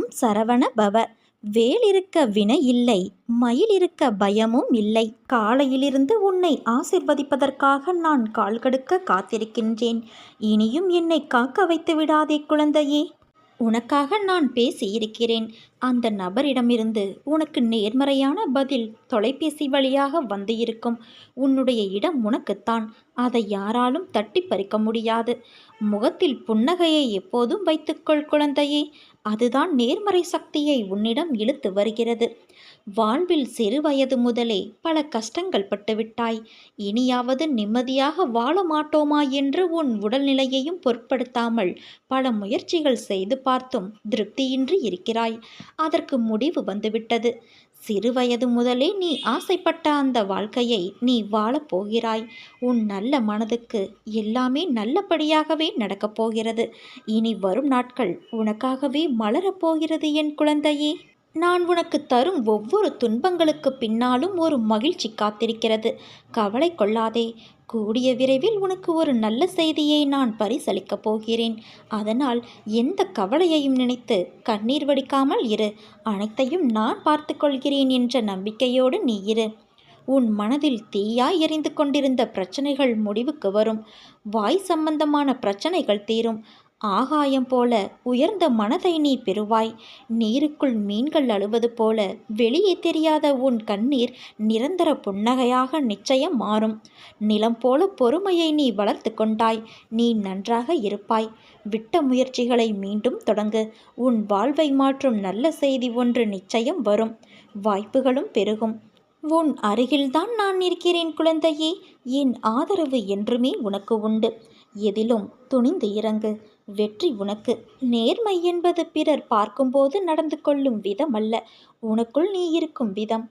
ஓம் சரவண பவ. வேல் இருக்க வினை இல்லை மயில் இருக்க பயமும் இல்லை. காலையிலிருந்து உன்னை ஆசிர்வதிப்பதற்காக நான் கால் கடுக்க காத்திருக்கின்றேன். இனியும் என்னை காக்க வைத்து விடாதே குழந்தையே. உனக்காக நான் பேசியிருக்கிறேன். அந்த நபரிடமிருந்து உனக்கு நேர்மறையான பதில் தொலைபேசி வழியாக வந்து இருக்கும். உன்னுடைய இடம் உனக்குத்தான். அதை யாராலும் தட்டி பறிக்க முடியாது. முகத்தில் புன்னகையை எப்போதும் வைத்துக்கொள் குழந்தையே. அதுதான் நேர்மறை சக்தியை உன்னிடம் இழுத்து வருகிறது. வாழ்வில் சிறு வயது முதலே பல கஷ்டங்கள் பட்டுவிட்டாய். இனியாவது நிம்மதியாக வாழ மாட்டோமா என்று உன் உடல்நிலையையும் பொருட்படுத்தாமல் பல முயற்சிகள் செய்து பார்த்தும் திருப்தியின்றி இருக்கிறாய். அதற்கு முடிவு வந்துவிட்டது. சிறு வயது முதலே நீ ஆசைப்பட்ட அந்த வாழ்க்கையை நீ வாழப் போகிறாய். உன் நல்ல மனதுக்கு எல்லாமே நல்லபடியாகவே நடக்கப் போகிறது. இனி வரும் நாட்கள் உனக்காகவே மலரப்போகிறது என் குழந்தையே. நான் உனக்கு தரும் ஒவ்வொரு துன்பங்களுக்கு பின்னாலும் ஒரு மகிழ்ச்சி காத்திருக்கிறது. கவலை கொள்ளாதே. கூடிய விரைவில் உனக்கு ஒரு நல்ல செய்தியை நான் பரிசளிக்கப் போகிறேன். அதனால் எந்த கவலையையும் நினைத்து கண்ணீர் வடிக்காமல் இரு. அனைத்தையும் நான் பார்த்துக்கொள்கிறேன் என்ற நம்பிக்கையோடு நீ இரு. உன் மனதில் தீயாய் எரிந்து கொண்டிருந்த பிரச்சனைகள் முடிவுக்கு வரும். வாய் சம்பந்தமான பிரச்சனைகள் தீரும். ஆகாயம் போல உயர்ந்த மனதை நீ பெறுவாய். நீருக்குள் மீன்கள் அழுவது போல வெளியே தெரியாத உன் கண்ணீர் நிரந்தர புன்னகையாக நிச்சயம் மாறும். நிலம் போல பொறுமையை நீ வளர்த்து கொண்டாய். நீ நன்றாக இருப்பாய். விட்ட முயற்சிகளை மீண்டும் தொடங்கு. உன் வாழ்வை மாற்றும் நல்ல செய்தி ஒன்று நிச்சயம் வரும். வாய்ப்புகளும் பெருகும். உன் அருகில்தான் நான் இருக்கிறேன் குழந்தையே. என் ஆதரவு என்றுமே உனக்கு உண்டு. எதிலும் துணிந்து இறங்கு. வெற்றி உனக்கு. நேர்மை என்பது பிறர் பார்க்கும்போது நடந்து கொள்ளும் விதம் அல்ல. உனக்குள் நீ இருக்கும் விதம்.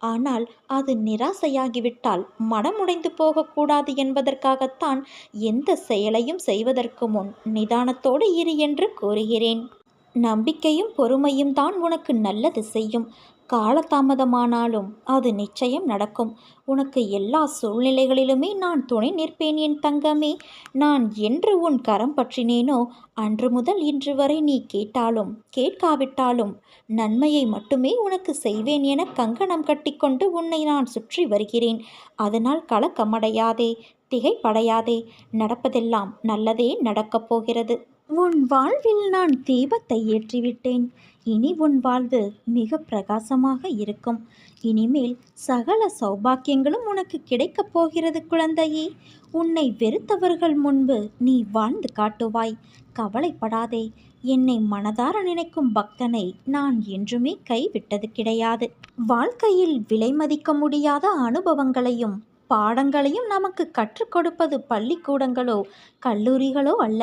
ஆனால் அது நிராசையாகிவிட்டால் மனமுடைந்து போகக்கூடாது என்பதற்காகத்தான் எந்த செயலையும் செய்வதற்கு முன் நிதானத்தோடு இரு என்று கூறுகிறேன். நம்பிக்கையும் பொறுமையும் தான் உனக்கு நல்லது செய்யும். காலதாமதமானாலும் அது நிச்சயம் நடக்கும். உனக்கு எல்லா சூழ்நிலைகளிலுமே நான் துணை நிற்பேன் என் தங்கமே. நான் என்று உன் கரம் பற்றினேனோ? அன்று முதல் இன்று வரை நீ கேட்டாலும் கேட்காவிட்டாலும் நன்மையை மட்டுமே உனக்கு செய்வேன் என கங்கணம் கட்டிக்கொண்டு உன்னை நான் சுற்றி வருகிறேன். அதனால் கலக்கமடையாதே திகைப்படையாதே. நடப்பதெல்லாம் நல்லதே நடக்கப் போகிறது. உன் வாழ்வில் நான் தீபத்தை ஏற்றிவிட்டேன். இனி உன் வாழ்வு மிக பிரகாசமாக இருக்கும். இனிமேல் சகல சௌபாக்கியங்களும் உனக்கு கிடைக்கப் போகிறது குழந்தையே. உன்னை வெறுத்தவர்கள் முன்பு நீ வாழ்ந்து காட்டுவாய். கவலைப்படாதே. என்னை மனதார நினைக்கும் பக்தனை நான் என்றுமே கைவிட்டது கிடையாது. வாழ்க்கையில் விலை மதிக்க முடியாத அனுபவங்களையும் பாடங்களையும் நமக்கு கற்றுக் கொடுப்பது பள்ளிக்கூடங்களோ கல்லூரிகளோ அல்ல.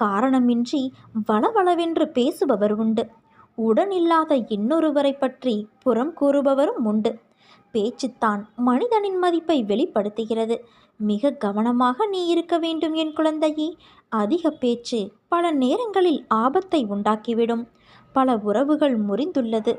காரணமின்றி வளவளவென்று பேசுபவர் உண்டு. உடனில்லாத இன்னொருவரை பற்றி புறம் கூறுபவரும் உண்டு. பேச்சுத்தான் மனிதனின் மதிப்பை வெளிப்படுத்துகிறது. மிக கவனமாக நீ இருக்க வேண்டும் என் குழந்தையே. அதிக பேச்சு பல நேரங்களில் ஆபத்தை உண்டாக்கிவிடும். பல உறவுகள் முறிந்துள்ளது.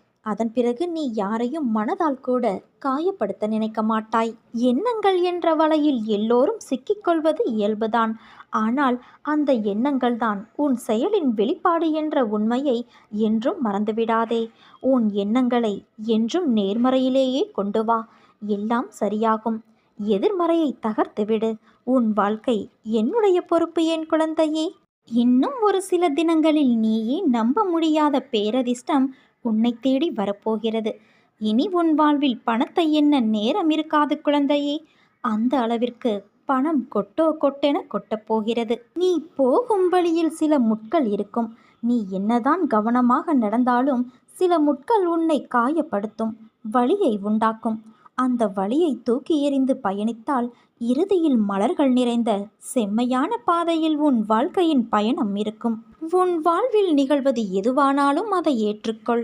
அதன் பிறகு நீ யாரையும் மனதால் கூட காயப்படுத்த நினைக்க மாட்டாய். எண்ணங்கள் என்ற வலையில் எல்லோரும் சிக்கிக்கொள்வது இயல்புதான். ஆனால் அந்த எண்ணங்கள்தான் உன் செயலின் வெளிப்பாடு என்ற உண்மையை என்றும் மறந்துவிடாதே. உன் எண்ணங்களை என்றும் நேர்மறையிலேயே கொண்டு வா. எல்லாம் சரியாகும். எதிர்மறையை தகர்த்துவிடு உன் வாழ்க்கை என்னுடைய பொறுப்பு என் குழந்தையே? இன்னும் ஒரு சில தினங்களில் நீயே நம்ப முடியாத பேரதிர்ஷ்டம் உன்னை தேடி வரப்போகிறது. இனி உன் வாழ்வில் பணத்தை என்ன நேரம் இருக்காது குழந்தையே. அந்த அளவிற்கு பணம் கொட்டோ கொட்டென கொட்டப்போகிறது நீ போகும் வழியில் சில முட்கள் இருக்கும். நீ என்னதான் கவனமாக நடந்தாலும் சில முட்கள் உன்னை காயப்படுத்தும் வழியை உண்டாக்கும். அந்த வழியை தூக்கி எறிந்து பயணித்தால் இறுதியில் மலர்கள் நிறைந்த செம்மையான பாதையில் உன் வாழ்க்கையின் பயணம் இருக்கும். உன் வாழ்வில் நிகழ்வது எதுவானாலும் அதை ஏற்றுக்கொள்.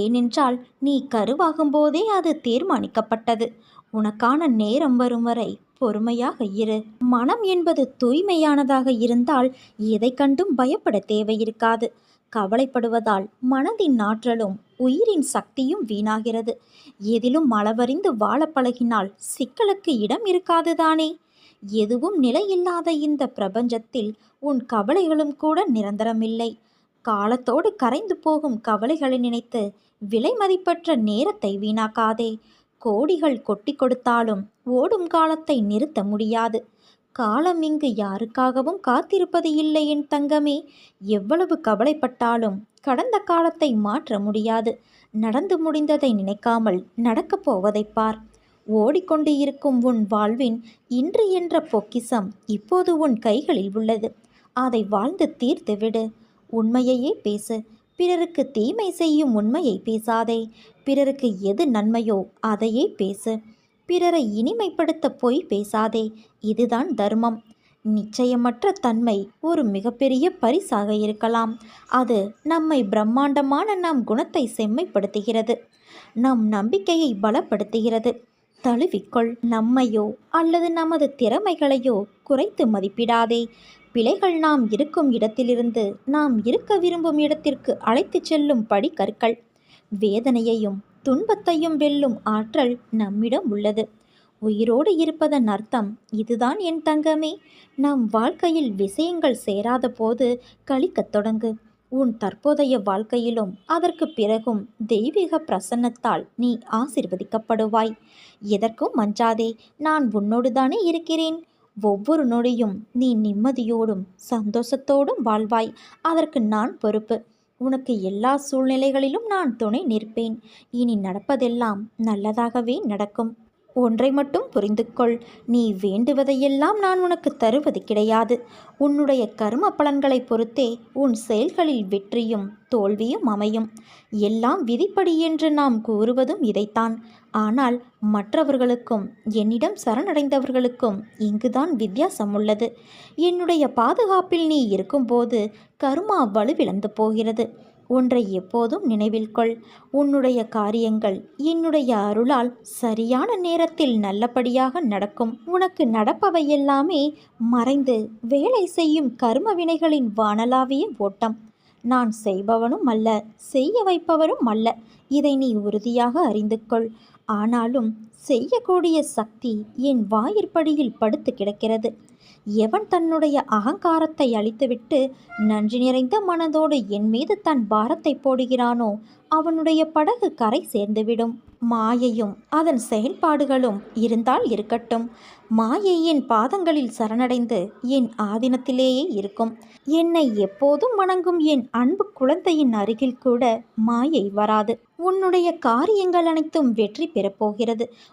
ஏனென்றால் நீ கருவாகும் போதே அது தீர்மானிக்கப்பட்டது. உனக்கான நேரம் வரும் வரை பொறுமையாக இரு. மனம் என்பது தூய்மையானதாக இருந்தால் எதை கண்டும் பயப்பட தேவையிருக்காது. கவலைப்படுவதால் மனதின் ஆற்றலும் உயிரின் சக்தியும் வீணாகிறது. எதிலும் அளவறிந்து வாழ பழகினால் சிக்கலுக்கு இடம் இருக்காதுதானே எதுவும் நிலையில்லாத இந்த பிரபஞ்சத்தில் உன் கவலைகளும் கூட நிரந்தரமில்லை. காலத்தோடு கரைந்து போகும் கவலைகளை நினைத்து விலை மதிப்பற்ற நேரத்தை வீணாக்காதே. கோடிகள் கொட்டி கொடுத்தாலும் ஓடும் காலத்தை நிறுத்த முடியாது. காலம் இங்கு யாருக்காகவும் காத்திருப்பது இல்லை என் தங்கமே. எவ்வளவு கவலைப்பட்டாலும் கடந்த காலத்தை மாற்ற முடியாது. நடந்து முடிந்ததை நினைக்காமல் நடக்கப் போவதை பார். ஓடிக்கொண்டு இருக்கும் உன் வாழ்வின் இன்று என்ற பொக்கிசம் இப்போது உன் கைகளில் உள்ளது. அதை வாழ்ந்து தீர்த்து விடு உண்மையையே பேசு. பிறருக்கு தீமை செய்யும் உண்மையை பேசாதே. பிறருக்கு எது நன்மையோ அதையே பேசு. பிறரை இனிமைப்படுத்த போய் பேசாதே. இதுதான் தர்மம். நிச்சயமற்ற தன்மை ஒரு மிகப்பெரிய பரிசாக இருக்கலாம். அது நம்மை பிரம்மாண்டமான நம் குணத்தை செம்மைப்படுத்துகிறது. நம் நம்பிக்கையை பலப்படுத்துகிறது. தழுவிக்கொள். நம்மையோ அல்லது நமது திறமைகளையோ குறைத்து மதிப்பிடாதே. பிழைகள் நாம் இருக்கும் இடத்திலிருந்து நாம் இருக்க விரும்பும் இடத்திற்கு அழைத்துச் செல்லும் படிக்கற்கள் வேதனையையும் துன்பத்தையும் வெல்லும் ஆற்றல் நம்மிடம் உள்ளது. உயிரோடு இருப்பதன் அர்த்தம் இதுதான் என் தங்கமே. நம் வாழ்க்கையில் விஷயங்கள் சேராத போது கழிக்கத் தொடங்கு. உன் தற்போதைய வாழ்க்கையிலும் அதற்கு பிறகும் தெய்வீக பிரசன்னத்தால் நீ ஆசிர்வதிக்கப்படுவாய். எதற்கும் மஞ்சாதே நான் உன்னோடு தானே இருக்கிறேன். ஒவ்வொரு நொடியும் நீ நிம்மதியோடும் சந்தோஷத்தோடும் வாழ்வாய். அதற்கு நான் பொறுப்பு. உனக்கு எல்லா சூழ்நிலைகளிலும் நான் துணை நிற்பேன். இனி நடப்பதெல்லாம் நல்லதாகவே நடக்கும். ஒன்றை மட்டும் புரிந்து கொள் நீ வேண்டுவதையெல்லாம் நான் உனக்கு தருவது கிடையாது. உன்னுடைய கர்ம பலன்களை பொறுத்தே உன் செயல்களில் வெற்றியும் தோல்வியும் அமையும். எல்லாம் விதிப்படி என்று நாம் கூறுவதும் இதைத்தான். ஆனால் மற்றவர்களுக்கும் என்னிடம் சரணடைந்தவர்களுக்கும் இங்குதான் வித்தியாசம் உள்ளது என்னுடைய பாதுகாப்பில் நீ இருக்கும்போது கர்மா வலுவிழந்து போகிறது. ஒன்றை எப்போதும் நினைவில் கொள். உன்னுடைய காரியங்கள் என்னுடைய அருளால் சரியான நேரத்தில் நல்லபடியாக நடக்கும். உனக்கு நடப்பவையெல்லாமே மறைந்து வேலை செய்யும் கர்ம வினைகளின் வானலாவிய ஓட்டம். நான் செய்பவனும் அல்ல செய்ய வைப்பவரும் அல்ல. இதை நீ உறுதியாக அறிந்து கொள். ஆனாலும் செய்யக்கூடிய சக்தி என் வாயிற்படியில் படுத்து கிடக்கிறது. எவன் தன்னுடைய அகங்காரத்தை அழித்துவிட்டு நன்றி நிறைந்த மனதோடு என் மீது தன் பாரத்தை போடுகிறானோ அவனுடைய படகு கரை சேர்ந்துவிடும். மாயையும் அதன் செயல்பாடுகளும் இருந்தால் இருக்கட்டும். மாயை என் பாதங்களில் சரணடைந்து என் ஆதீனத்திலேயே இருக்கும். என்னை எப்போதும் வணங்கும் என் அன்பு குழந்தையின் அருகில் கூட மாயை வராது. உன்னுடைய காரியங்கள் அனைத்தும் வெற்றி பெறப்போகிறது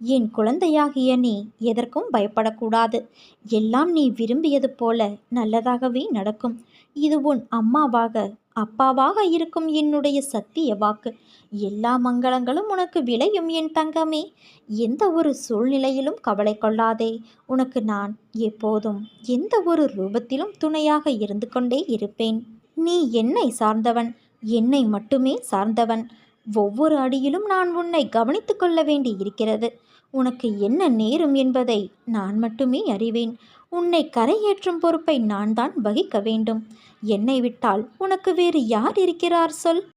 என் குழந்தையாகிய நீ எதற்கும் பயப்படக்கூடாது. எல்லாம் நீ விரும்பியது போல நல்லதாகவே நடக்கும். இது உன் அம்மாவாக அப்பாவாக இருக்கும் என்னுடைய சத்திய வாக்கு. எல்லா மங்களங்களும் உனக்கு விளையும் என் தங்கமே. எந்த ஒரு சூழ்நிலையிலும் கவலை கொள்ளாதே. உனக்கு நான் எப்போதும் எந்த ஒரு ரூபத்திலும் துணையாக இருந்து கொண்டே இருப்பேன். நீ என்னை சார்ந்தவன் என்னை மட்டுமே சார்ந்தவன். ஒவ்வொரு அடியிலும் நான் உன்னை கவனித்து கொள்ள வேண்டி இருக்கிறது. உனக்கு என்ன நேரும் என்பதை நான் மட்டுமே அறிவேன். உன்னை கரையேற்றும் பொறுப்பை நான் தான் வகிக்க வேண்டும். என்னை விட்டால் உனக்கு வேறு யார் இருக்கிறார் சொல்?